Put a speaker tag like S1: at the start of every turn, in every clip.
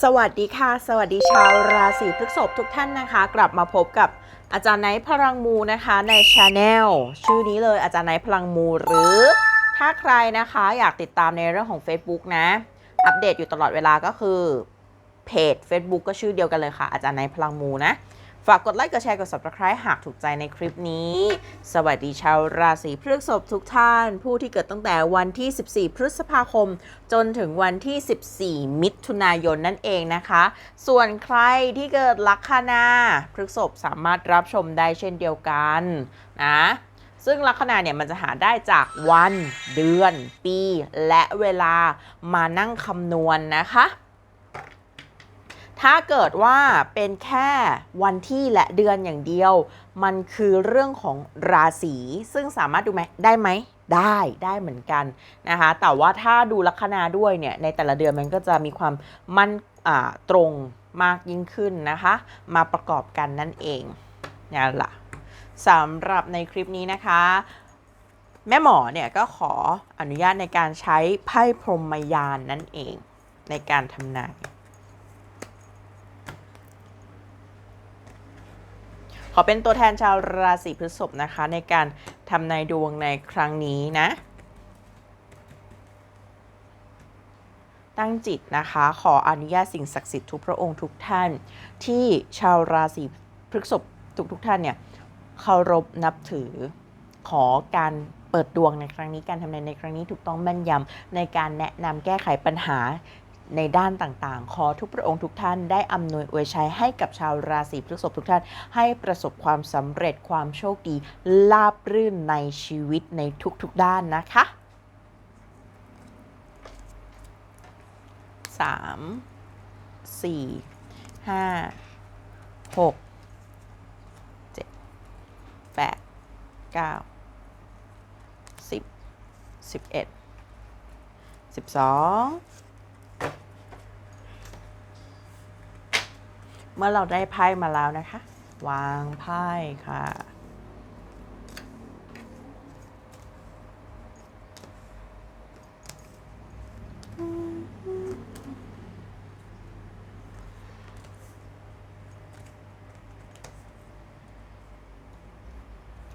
S1: สวัสดีค่ะ สวัสดีชาวราศีพฤษภทุกท่านนะคะ กลับมาพบกับอาจารย์ไนท์พลังมูนะคะในชาแนลชื่อนี้เลยอาจารย์ไนท์พลังมูหรือ ถ้าใครนะคะอยากติดตามในเรื่องของ Facebook นะ อัปเดตอยู่ตลอดเวลาก็คือเพจ Facebook ก็ชื่อเดียวกันเลยค่ะ อาจารย์ไนท์พลังมูนะ ฝากกดไลค์กดแชร์กด subscribe หากถูกใจในคลิปนี้ สวัสดีชาวราศีพฤษภทุกท่าน ผู้ที่เกิดตั้งแต่วันที่ 14 พฤษภาคม จนถึงวันที่ 14 มิถุนายนนั่นเองนะคะ ส่วนใครที่เกิดลัคนาพฤษภสามารถรับชมได้เช่นเดียวกันนะซึ่งลัคนาเนี่ยมันจะหาได้จากวัน เดือน ปี และเวลามานั่งคำนวณนะคะ ถ้าเกิดว่าเป็นแค่วันที่และเดือนอย่างเดียว มันคือเรื่องของราศีซึ่งสามารถดูไหมได้ไหมได้ได้เหมือนกันนะคะ แต่ว่าถ้าดูลัคนาด้วยเนี่ยในแต่ละเดือนมันก็จะมีความมั่นตรงมากยิ่งขึ้นนะคะ มาประกอบกันนั่นเองนี่แหละสำหรับในคลิปนี้นะคะ แม่หมอเนี่ยก็ขออนุญาตในการใช้ไพ่พรหมยานนั่นเองในการทำนาย ขอเป็นตัวแทนชาวราศีพฤษภนะคะ ในการทำนายดวงในครั้งนี้นะ ตั้งจิตนะคะ ขออนุญาตสิ่งศักดิ์สิทธิ์ทุกพระองค์ทุกท่าน ที่ชาวราศีพฤษภทุกทุกท่านเนี่ยเคารพนับถือ ขอการเปิดดวงในครั้งนี้การทำนายในครั้งนี้ถูกต้องแม่นยำในการแนะนำแก้ไขปัญหา ในด้านต่างๆ ขอทุกพระองค์ทุกท่านได้อำนวยอวยชัยให้กับชาวราศีพฤษภทุกท่าน ให้ประสบความสำเร็จความโชคดีลาบรื่นในชีวิตในทุกๆด้านนะคะ 3 4 5 6 7 8 9 10 11 12 เมื่อเราได้ไพ่มาแล้วนะคะ วางไพ่ค่ะ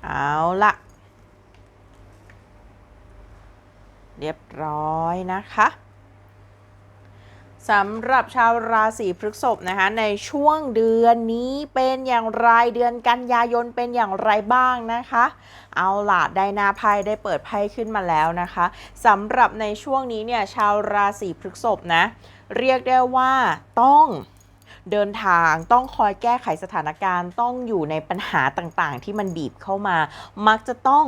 S1: เอาละเรียบร้อยนะคะ สำหรับชาวราศีพฤษภนะคะ ในช่วงเดือนนี้เป็นอย่างไรเดือนกันยายนเป็นอย่างไรบ้างนะคะ เอาล่ะได้หนาไพ่ได้เปิดไพ่ขึ้นมาแล้วนะคะสำหรับในช่วงนี้เนี่ยชาวราศีพฤษภนะ เรียกได้ว่าต้องเดินทางต้องคอยแก้ไขสถานการณ์ต้องอยู่ในปัญหาต่างๆ ที่มันบีบเข้ามา มักจะต้อง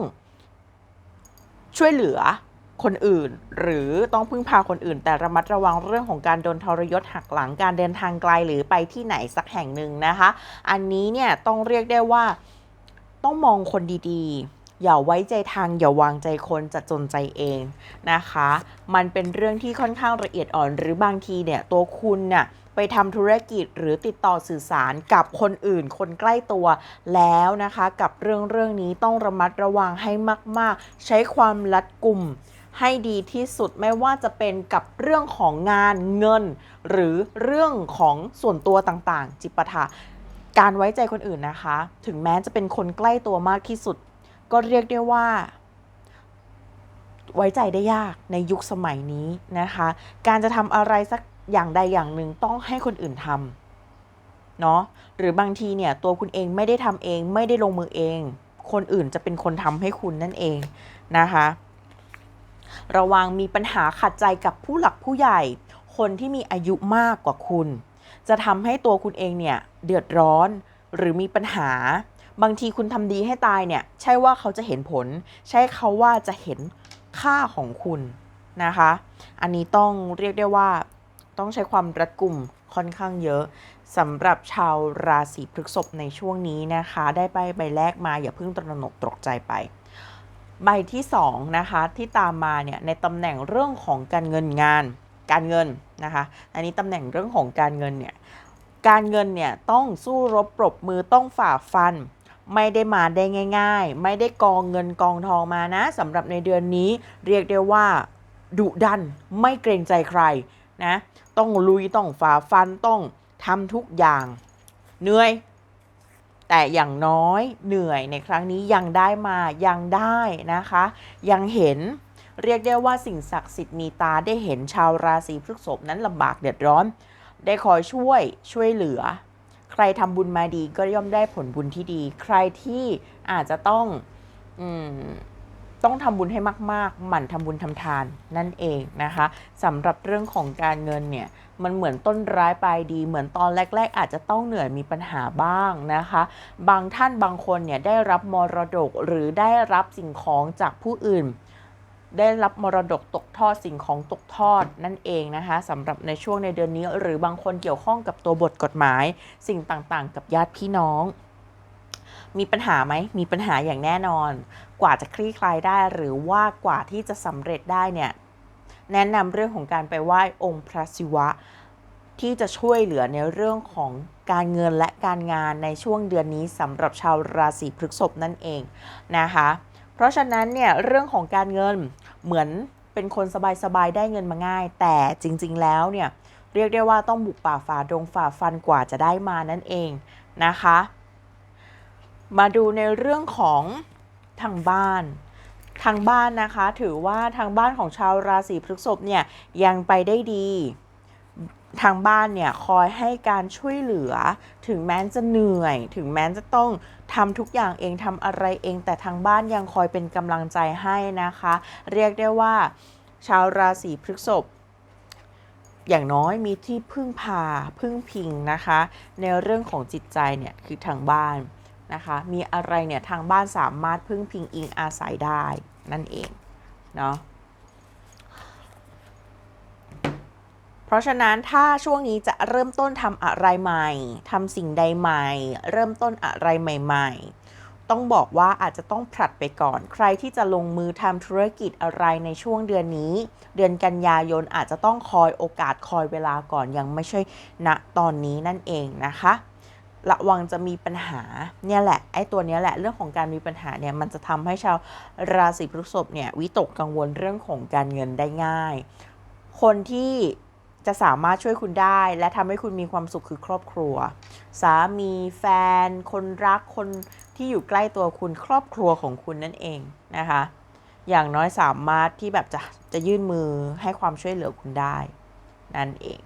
S1: ช่วยเหลือ คนอื่น หรือต้องพึ่งพาคนอื่น แต่ระมัดระวังเรื่องของการโดนทรยศหักหลังการเดินทางไกลหรือไปที่ไหนสักแห่งหนึ่งนะคะ อันนี้เนี่ยต้องเรียกได้ว่าต้องมองคนดีๆ อย่าไว้ใจทาง อย่าวางใจคนจะจนใจเองนะคะ มันเป็นเรื่องที่ค่อนข้างละเอียดอ่อนหรือบางทีเนี่ยตัวคุณน่ะไปทำธุรกิจหรือติดต่อสื่อสารกับคนอื่น คนใกล้ตัวแล้วนะคะ กับเรื่องเรื่องนี้ต้องระมัดระวังให้มาก ๆ ใช้ความรัดกุม ให้ดีที่สุดไม่ว่าจะเป็นกับเรื่องของงานเงิน หรือเรื่องของส่วนตัวต่างๆ จิปาถะการไว้ใจคนอื่นนะคะ ถึงแม้จะเป็นคนใกล้ตัวมากที่สุด ก็เรียกได้ว่า ไว้ใจได้ยากในยุคสมัยนี้นะคะ การจะทำอะไรสักอย่างใดอย่างหนึ่งต้องให้คนอื่นทำเนาะหรือบางทีเนี่ยตัวคุณเองไม่ได้ทำเองไม่ได้ลงมือเอง คนอื่นจะเป็นคนทำให้คุณนั่นเองนะคะ ระวังมีปัญหาขัดใจกับผู้หลักผู้ใหญ่ คนที่มีอายุมากกว่าคุณ จะทำให้ตัวคุณเองเนี่ยเดือดร้อนหรือมีปัญหา บางทีคุณทำดีให้ตายเนี่ย ใช่ว่าเขาจะเห็นผล ใช่เขาว่าจะเห็นค่าของคุณนะคะ อันนี้ต้องเรียกได้ว่าต้องใช้ความรัดกุมค่อนข้างเยอะสำหรับชาวราศีพฤษภในช่วงนี้นะคะ ได้ใบใบแรกมาอย่าเพิ่งตระหนกตกใจไป ใบที่2นะคะที่ตามมาเนี่ยในตำแหน่งเรื่องของการเงินงาน การเงินนะคะอันนี้ตำแหน่งเรื่องของการเงินเนี่ยการเงินเนี่ยต้องสู้รบปรบมือต้องฝ่าฟัน ไม่ได้มาได้ง่าย ๆ ไม่ได้กองเงินกองทองมานะสำหรับในเดือนนี้เรียกได้ว่าดุดันไม่เกรงใจใครนะต้องลุยต้องฝ่าฟันต้องทำทุกอย่างเหนื่อย แต่อย่างน้อยเหนื่อยในครั้งนี้ยังได้มายังได้นะคะ ยังเห็นเรียกได้ว่าสิ่งศักดิ์สิทธิ์มีตาได้เห็นชาวราศีพฤษภนั้นลำบากเดือดร้อน ได้คอยช่วยช่วยเหลือ ใครทำบุญมาดีก็ย่อมได้ผลบุญที่ดี ใครที่อาจจะต้องอม ต้องทำบุญให้มาก ๆ หมั่นทำบุญทำทานนั่นเองนะคะสำหรับเรื่องของการเงินเนี่ยมันเหมือนต้นร้ายปลายดี เหมือนตอนแรก ๆ อาจจะต้องเหนื่อยมีปัญหาบ้างนะคะ บางท่านบางคนเนี่ยได้รับมรดกหรือได้รับสิ่งของจากผู้อื่น ได้รับมรดกตกทอดสิ่งของตกทอดนั่นเองนะคะสำหรับในช่วงในเดือนนี้หรือบางคนเกี่ยวข้องกับตัวบทกฎหมาย สิ่งต่างๆ กับญาติพี่น้อง มีปัญหาไหมมีปัญหาอย่างแน่นอน กว่าจะคลี่คลายได้หรือว่ากว่าที่จะสำเร็จได้เนี่ยแนะนำเรื่องของการไปไหว้องค์พระศิวะ ที่จะช่วยเหลือในเรื่องของการเงินและการงานในช่วงเดือนนี้สำหรับชาวราศีพฤษภนั่นเองนะคะ เพราะฉะนั้นเนี่ยเรื่องของการเงินเหมือนเป็นคนสบายๆได้เงินมาง่าย แต่จริงๆแล้วเนี่ยเรียกได้ว่าต้องบุกป่าฝ่าดงฝ่าฟันกว่าจะได้มานั่นเองนะคะ มาดูในเรื่องของทางบ้าน ทางบ้านนะคะ ถือว่าทางบ้านของชาวราศีพฤษภเนี่ยยังไปได้ดี ทางบ้านเนี่ยคอยให้การช่วยเหลือ ถึงแม้จะเหนื่อย ถึงแม้จะต้องทำทุกอย่างเองทำอะไรเอง แต่ทางบ้านยังคอยเป็นกำลังใจให้นะคะ เรียกได้ว่า ชาวราศีพฤษภอย่างน้อยมีที่พึ่งพาพึ่งพิงนะคะ ในเรื่องของจิตใจเนี่ยคือทางบ้าน นะคะ มีอะไรเนี่ยทางบ้านสามารถพึ่งพิงอิงอาศัยได้นั่นเองเนาะเพราะฉะนั้นถ้าช่วงนี้จะเริ่มต้นทำอะไรใหม่ทำสิ่งใดใหม่ เริ่มต้นอะไรใหม่ ๆ ต้องบอกว่าอาจจะต้องผลัดไปก่อน ใครที่จะลงมือทำธุรกิจอะไรในช่วงเดือนนี้ เดือนกันยายนอาจจะต้องคอยโอกาสคอยเวลาก่อนยังไม่ใช่ณตอนนี้นั่นเองนะคะ ระวังจะมีปัญหาเนี่ยแหละไอ้ตัวเนี้ยแหละเรื่องของการมีปัญหาเนี่ยมันจะทำให้ชาวราศีพฤษภเนี่ยวิตกกังวลเรื่องของการเงินได้ง่าย คนที่จะสามารถช่วยคุณได้ และทำให้คุณมีความสุขคือครอบครัว สามีแฟน คนรักคนที่อยู่ใกล้ตัวคุณครอบครัวของคุณนั่นเองนะคะ อย่างน้อยสามารถที่แบบจะจะยื่นมือให้ความช่วยเหลือคุณได้ นั่นเอง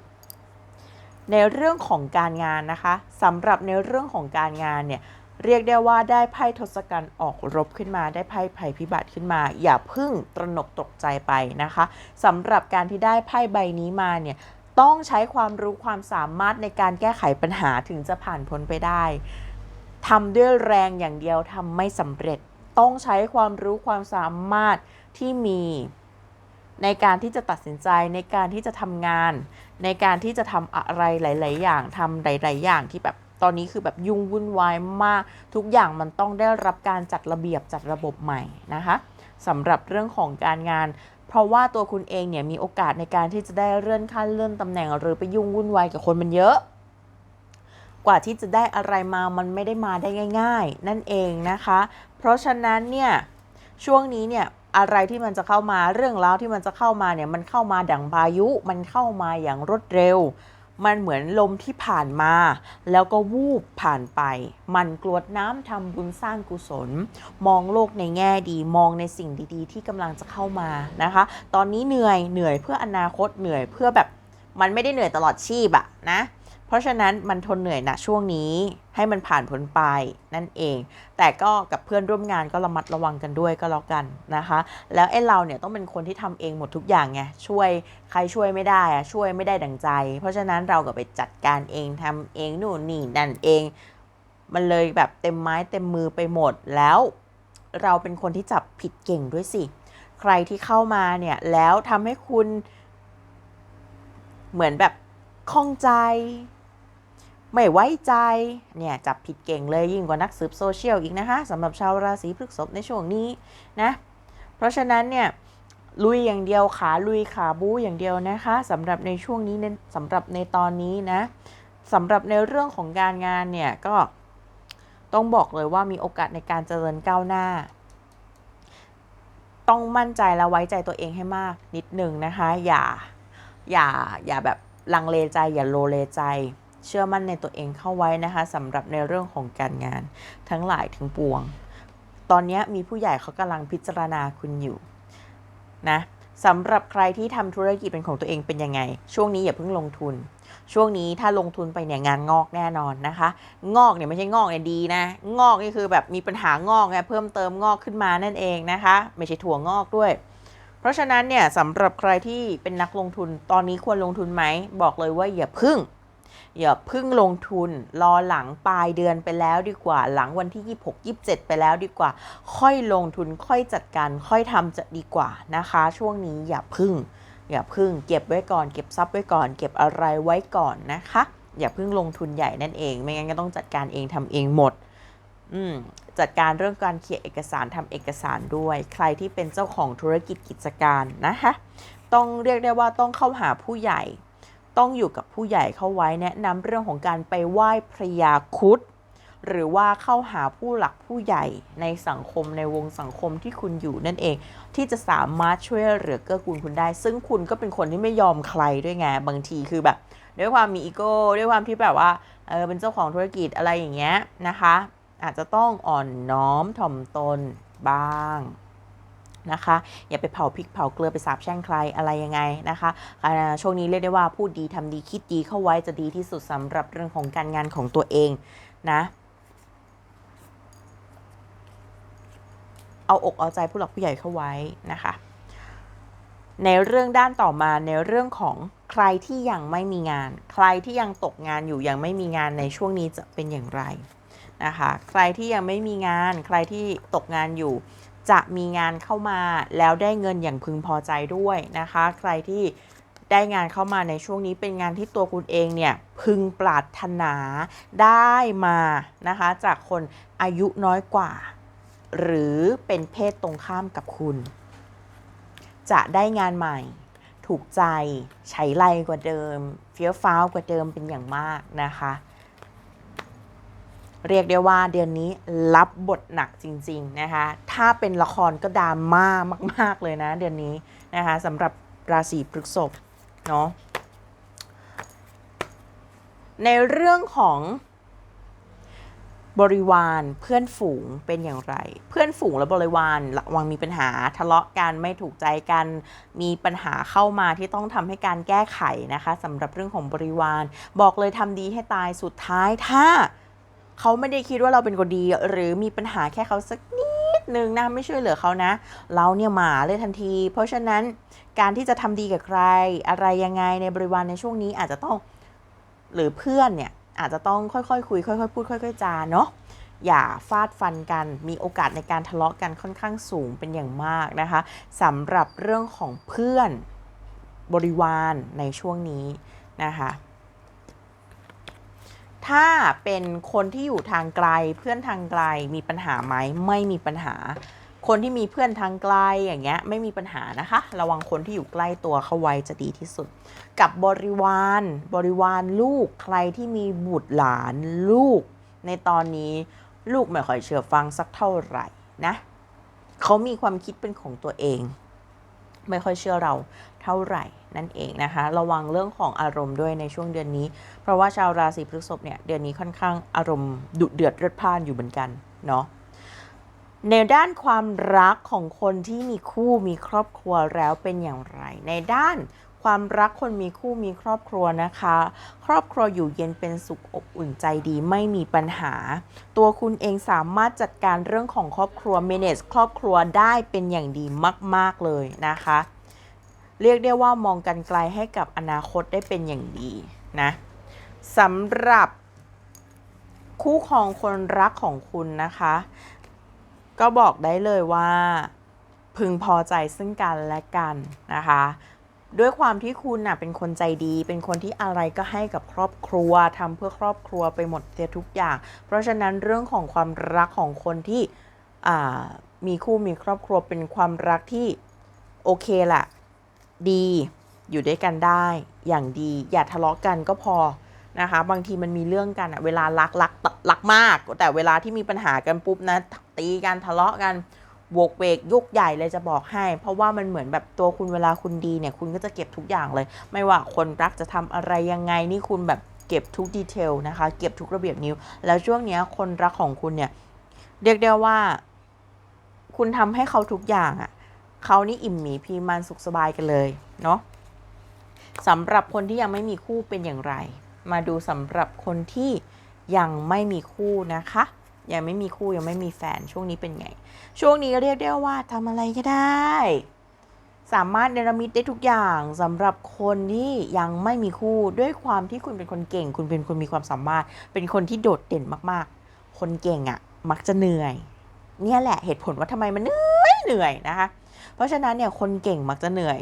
S1: ในเรื่องของการงานนะคะสำหรับในเรื่องของการงานเนี่ยเรียกได้ว่าได้ไพ่ทศกัณฐ์ออกรบขึ้นมา ได้ไพ่ภัยพิบัติขึ้นมา อย่าพึ่งตระหนกตกใจไปนะคะสำหรับการที่ได้ไพ่ใบนี้มาเนี่ยต้องใช้ความรู้ความสามารถในการแก้ไขปัญหาถึงจะผ่านพ้นไปได้ทำด้วยแรงอย่างเดียวทำไม่สำเร็จ ต้องใช้ความรู้ความสามารถที่มีในการที่จะตัดสินใจในการที่จะทำงาน ในการที่จะทำอะไรหลาย ๆ อย่างทำหลาย ๆ อย่างที่แบบตอนนี้คือแบบยุ่งวุ่นวายมาก ทุกอย่างมันต้องได้รับการจัดระเบียบจัดระบบใหม่นะคะสำหรับเรื่องของการงาน เพราะว่าตัวคุณเองเนี่ยมีโอกาสในการที่จะได้เลื่อนขั้นเลื่อนตำแหน่งหรือไปยุ่งวุ่นวายกับคนมันเยอะ กว่าที่จะได้อะไรมามันไม่ได้มาได้ง่าย ๆ นั่นเองนะคะ เพราะฉะนั้นเนี่ยช่วงนี้เนี่ย อะไรที่มันจะเข้ามาเรื่องราวที่มันจะเข้ามาเนี่ยมันเข้ามาดังพายุ มันเข้ามาอย่างรวดเร็ว มันเหมือนลมที่ผ่านมา แล้วก็วูบผ่านไป มันกรวดน้ำทำบุญสร้างกุศล มองโลกในแง่ดีมองในสิ่งดีๆ ที่กำลังจะเข้ามานะคะ ตอนนี้เหนื่อยเหนื่อยเพื่ออนาคตเหนื่อยเพื่อแบบมันไม่ได้เหนื่อยตลอดชีพอะนะ ราะฉะนั้นมันทนเหนื่อยนะช่วงนี้ให้มันผ่านพ้นไปนั่นเอง แต่ก็กับเพื่อนร่วมงานก็ระมัดระวังกันด้วยก็แล้วกันนะคะ แล้วไอ้เราเนี่ยต้องเป็นคนที่ทำเองหมดทุกอย่างไงช่วยใครช่วยไม่ได้อะช่วยไม่ได้ดังใจ เพราะฉะนั้นเราก็ไปจัดการเองทำเองนู่นนี่นั่นเอง มันเลยแบบเต็มไม้เต็มมือไปหมดแล้ว เราเป็นคนที่จับผิดเก่งด้วยสิ ใครที่เข้ามาเนี่ยแล้วทำให้คุณเหมือนแบบข้องใจ ไม่ไว้ใจ เนี่ยจับผิดเก่งเลยยิ่งกว่านักสืบโซเชียลอีกนะคะสำหรับชาวราศีพฤษภในช่วงนี้นะ เพราะฉะนั้นเนี่ยลุยอย่างเดียวขาลุยขาบู๊อย่างเดียวนะคะสำหรับในช่วงนี้เนสำหรับในตอนนี้นะสำหรับในเรื่องของการงานเนี่ยก็ต้องบอกเลยว่ามีโอกาสในการเจริญก้าวหน้า ต้องมั่นใจและไว้ใจตัวเองให้มากนิดหนึ่งนะคะ อย่าอย่าอย่าแบบลังเลใจอย่าโลเลใจ เชื่อมั่นในตัวเองเข้าไว้นะคะสำหรับในเรื่องของการงาน ทั้งหลายทั้งปวง ตอนนี้มีผู้ใหญ่เขากำลังพิจารณาคุณอยู่นะสำหรับใครที่ทำธุรกิจเป็นของตัวเองเป็นยังไง ช่วงนี้อย่าเพิ่งลงทุน ช่วงนี้ถ้าลงทุนไปเนี่ยงานงอกแน่นอนนะคะ งอกเนี่ยไม่ใช่งอกเนี่ยดีนะ งอกนี่คือแบบมีปัญหางอกไงเพิ่มเติมงอกขึ้นมานั่นเองนะคะ ไม่ใช่ถั่วงอกด้วย เพราะฉะนั้นเนี่ยสำหรับใครที่เป็นนักลงทุนตอนนี้ควรลงทุนไหมบอกเลยว่าอย่าพึ่ง อย่าพึ่งลงทุนรอหลังปลายเดือนไปแล้วดีกว่า หลังวันที่ 26 27 ไปแล้วดีกว่า ค่อยลงทุนค่อยจัดการค่อยทำจะดีกว่านะคะ ช่วงนี้อย่าพึ่ง อย่าพึ่ง เก็บไว้ก่อน เก็บทรัพย์ไว้ก่อน เก็บอะไรไว้ก่อนนะคะ อย่าพึ่งลงทุนใหญ่นั่นเอง ไม่งั้นก็ต้องจัดการเองทำเองหมดอืมจัดการเรื่องการเขียนเอกสารทำเอกสารด้วย ใครที่เป็นเจ้าของธุรกิจกิจการนะคะ ต้องเรียกได้ว่าต้องเข้าหาผู้ใหญ่ ต้องอยู่กับผู้ใหญ่เข้าไว้แนะนำเรื่องของการไปไหว้พระยาคุดหรือว่าเข้าหาผู้หลักผู้ใหญ่ในสังคมในวงสังคมที่คุณอยู่นั่นเอง ที่จะสามารถช่วยเหลือเกื้อกูลคุณได้ ซึ่งคุณก็เป็นคนที่ไม่ยอมใครด้วยไงบางทีคือแบบ ด้วยความมีอีโก้ด้วยความที่แบบว่าเออเป็นเจ้าของธุรกิจอะไรอย่างเงี้ยนะคะ อาจจะต้องอ่อนน้อมถ่อมตนบ้าง นะคะ อย่าไปเผาพริกเผาเกลือไปสาบแช่งใครอะไรยังไงนะคะช่วงนี้เรียกได้ว่าพูดดีทำดีคิดดีเข้าไว้จะดีที่สุดสำหรับเรื่องของการงานของตัวเองนะเอาอกเอาใจผู้หลักผู้ใหญ่เข้าไว้นะคะ ในเรื่องด้านต่อมาในเรื่องของใครที่ยังไม่มีงาน ใครที่ยังตกงานอยู่ยังไม่มีงานในช่วงนี้จะเป็นอย่างไรนะคะ ใครที่ยังไม่มีงาน ใครที่ตกงานอยู่ จะมีงานเข้ามาแล้วได้เงินอย่างพึงพอใจด้วยนะคะ ใครที่ได้งานเข้ามาในช่วงนี้เป็นงานที่ตัวคุณเองเนี่ยพึงปรารถนาได้มานะคะจากคนอายุน้อยกว่า หรือเป็นเพศตรงข้ามกับคุณ จะได้งานใหม่ ถูกใจใช้ไรกว่าเดิม เฟี้ยวฟ้าวกว่าเดิมเป็นอย่างมากนะคะ เรียกได้ว่าเดือนนี้รับบทหนักจริงๆนะคะถ้าเป็นละครก็ดราม่ามาก ๆเลยนะเดือนนี้นะคะสำหรับราศีพฤษภเนาะในเรื่องของบริวารเพื่อนฝูงเป็นอย่างไร เพื่อนฝูงและบริวารระวังมีปัญหาทะเลาะกันไม่ถูกใจกันมีปัญหาเข้ามาที่ต้องทำให้การแก้ไขนะคะสำหรับเรื่องของบริวาร บอกเลยทำดีให้ตายสุดท้ายถ้า เขาไม่ได้คิดว่าเราเป็นคนดี หรือมีปัญหาแค่เขาสักนิดนึงนะไม่ช่วยเหลือเขานะ เราเนี่ยหมาเลยทันที เพราะฉะนั้นการที่จะทำดีกับใคร อะไรยังไงในบริวารในช่วงนี้อาจจะต้องหรือเพื่อนเนี่ยอาจจะต้องค่อยๆคคุยค่อยๆพูดค่อย ๆ จาเนาะอย่าฟาดฟันกัน มีโอกาสในการทะเลาะกันค่อนข้างสูงเป็นอย่างมากนะคะสำหรับเรื่องของเพื่อนบริวารในช่วงนี้นะคะ ถ้าเป็นคนที่อยู่ทางไกลเพื่อนทางไกลมีปัญหาไหมไม่มีปัญหา คนที่มีเพื่อนทางไกลอย่างเงี้ยไม่มีปัญหานะคะ ระวังคนที่อยู่ใกล้ตัวเข้าไว้จะดีที่สุด กับบริวารบริวารลูกใครที่มีบุตรหลานลูก ในตอนนี้ลูกไม่ค่อยเชื่อฟังสักเท่าไหร่นะเขามีความคิดเป็นของตัวเอง ไม่ค่อยเชื่อเราเท่าไหร่ นั่นเองนะคะ ระวังเรื่องของอารมณ์ด้วยในช่วงเดือนนี้ เพราะว่าชาวราศีพฤษภเนี่ยเดือนนี้ค่อนข้างอารมณ์ดุเดือดเลือดพล่านอยู่เหมือนกันเนาะในด้านความรักของคนที่มีคู่มีครอบครัวแล้วเป็นอย่างไร ในด้านความรักคนมีคู่มีครอบครัวนะคะ ครอบครัวอยู่เย็นเป็นสุขอบอุ่นใจดีไม่มีปัญหา ตัวคุณเองสามารถจัดการเรื่องของครอบครัว manage ครอบครัวได้เป็นอย่างดีมาก ๆ เลยนะคะ เรียกได้ว่ามองกันไกลให้กับอนาคตได้เป็นอย่างดีนะสำหรับคู่ครองคนรักของคุณนะคะ ก็บอกได้เลยว่าพึงพอใจซึ่งกันและกันนะคะ ด้วยความที่คุณน่ะเป็นคนใจดี เป็นคนที่อะไรก็ให้กับครอบครัวทำเพื่อครอบครัวไปหมดเสียทุกอย่าง เพราะฉะนั้นเรื่องของความรักของคนที่มีคู่มีครอบครัวเป็นความรักที่โอเคแหละ ดีอยู่ด้วยกันได้อย่างดี อย่าทะเลาะกันก็พอนะคะ บางทีมันมีเรื่องกันอะเวลารักรักรักมาก แต่เวลาที่มีปัญหากันปุ๊บนะตีกันทะเลาะกันโวกเวกยกใหญ่เลยจะบอกให้ เพราะว่ามันเหมือนแบบตัวคุณเวลาคุณดีเนี่ย คุณก็จะเก็บทุกอย่างเลย ไม่ว่าคนรักจะทำอะไรยังไงนี่คุณแบบเก็บทุกดีเทลนะคะ เก็บทุกระเบียบนิ้ว แล้วช่วงเนี้ยคนรักของคุณเนี่ย เรียกได้ว่า คุณทำให้เขาทุกอย่างอะ่ะ เขานี่อิ่มหมีพีมันสุขสบายกันเลยเนาะสำหรับคนที่ยังไม่มีคู่เป็นอย่างไร มาดูสำหรับคนที่ยังไม่มีคู่นะคะ ยังไม่มีคู่ยังไม่มีแฟนช่วงนี้เป็นไง ช่วงนี้เรียกได้ว่าทำอะไรก็ได้ สามารถเนรมิตได้ทุกอย่างสำหรับคนที่ยังไม่มีคู่ด้วยความที่คุณเป็นคนเก่ง คุณเป็นคนมีความสามารถ เป็นคนที่โดดเด่นมากๆ คนเก่งอะ่ะ มักจะเหนื่อย เนี่ยแหละเหตุผลว่าทำไมมันเหนื่อยเหนื่อยนะคะ เพราะฉะนั้นเนี่ยคนเก่งมักจะเหนื่อย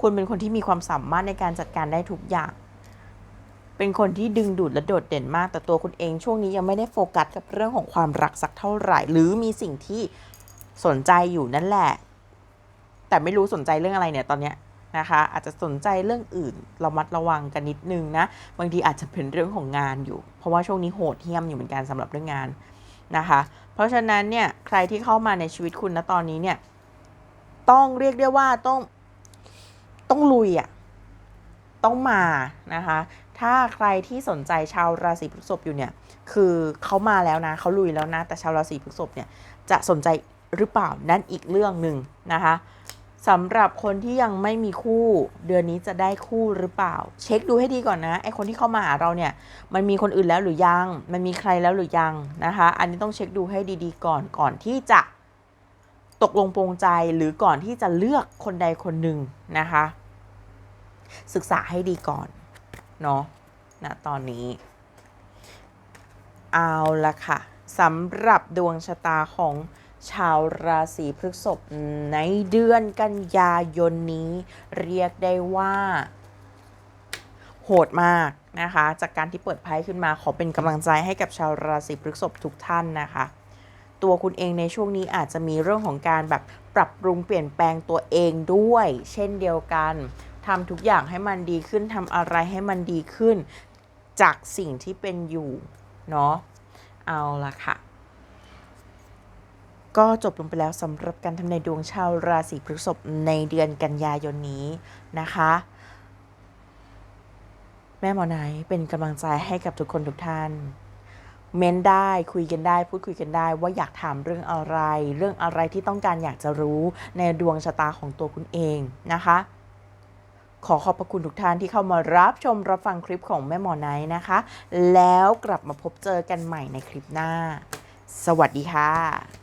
S1: คุณเป็นคนที่มีความสามารถในการจัดการได้ทุกอย่าง เป็นคนที่ดึงดูดและโดดเด่นมาก แต่ตัวคุณเองช่วงนี้ยังไม่ได้โฟกัสกับเรื่องของความรักสักเท่าไหร่ หรือมีสิ่งที่สนใจอยู่นั่นแหละ แต่ไม่รู้สนใจเรื่องอะไรเนี่ยตอนเนี้ยนะคะอาจจะสนใจเรื่องอื่นเรามัดระวังกันนิดนึงนะ บางทีอาจจะเป็นเรื่องของงานอยู่ เพราะว่าช่วงนี้โหดเหี้ยมอยู่เหมือนกันสำหรับเรื่องงานนะคะ เพราะฉะนั้นเนี่ยใครที่เข้ามาในชีวิตคุณนะตอนนี้เนี่ย ต้องเรียกได้ว่าต้องต้องลุยอะ่ะต้องมานะคะ ถ้าใครที่สนใจชาวราศีพฤษภอยู่เนี่ย คือเขามาแล้วนะเขาลุยแล้วนะ แต่ชาวราศีพฤษภเนี่ยจะสนใจหรือเปล่านั่นอีกเรื่องหนึ่งนะคะสำหรับคนที่ยังไม่มีคู่ เดือนนี้จะได้คู่หรือเปล่า เช็คดูให้ดีก่อนนะไอคนที่เข้ามาหาเราเนี่ยมันมีคนอื่นแล้วหรือยัง มันมีใครแล้วหรือยังนะคะ อันนี้ต้องเช็คดูให้ดีๆ ก่อนก่อนที่จะ ตกลงปรงใจหรือก่อนที่จะเลือกคนใดคนหนึ่งนะคะ ศึกษาให้ดีก่อนเนาะนะตอนนี้ เอาละค่ะสำหรับดวงชะตาของชาวราศีพฤษภในเดือนกันยายนนี้เรียกได้ว่า โหดมากนะคะ จากการที่เปิดไพ่ขึ้นมาขอเป็นกำลังใจให้กับชาวราศีพฤษภทุกท่านนะคะ ตัวคุณเองในช่วงนี้อาจจะมีเรื่องของการแบบปรับปรุงเปลี่ยนแปลงตัวเองด้วย เช่นเดียวกันทำทุกอย่างให้มันดีขึ้นทำอะไรให้มันดีขึ้น จากสิ่งที่เป็นอยู่เนาะเอาละค่ะ ก็จบลงไปแล้วสำหรับการทำในดวงชาวราศีพฤษภในเดือนกันยายนนี้นะคะแม่หมอไหนเป็นกำลังใจให้กับทุกคนทุกท่าน เม้นได้คุยกันได้ พูดคุยกันได้ ว่าอยากถามเรื่องอะไร เรื่องอะไรที่ต้องการอยากจะรู้ในดวงชะตาของตัวคุณเองนะคะ ขอขอบพระคุณทุกท่านที่เข้ามารับชมรับฟังคลิปของแม่หมอไนท์นะคะ แล้วกลับมาพบเจอกันใหม่ในคลิปหน้า สวัสดีค่ะ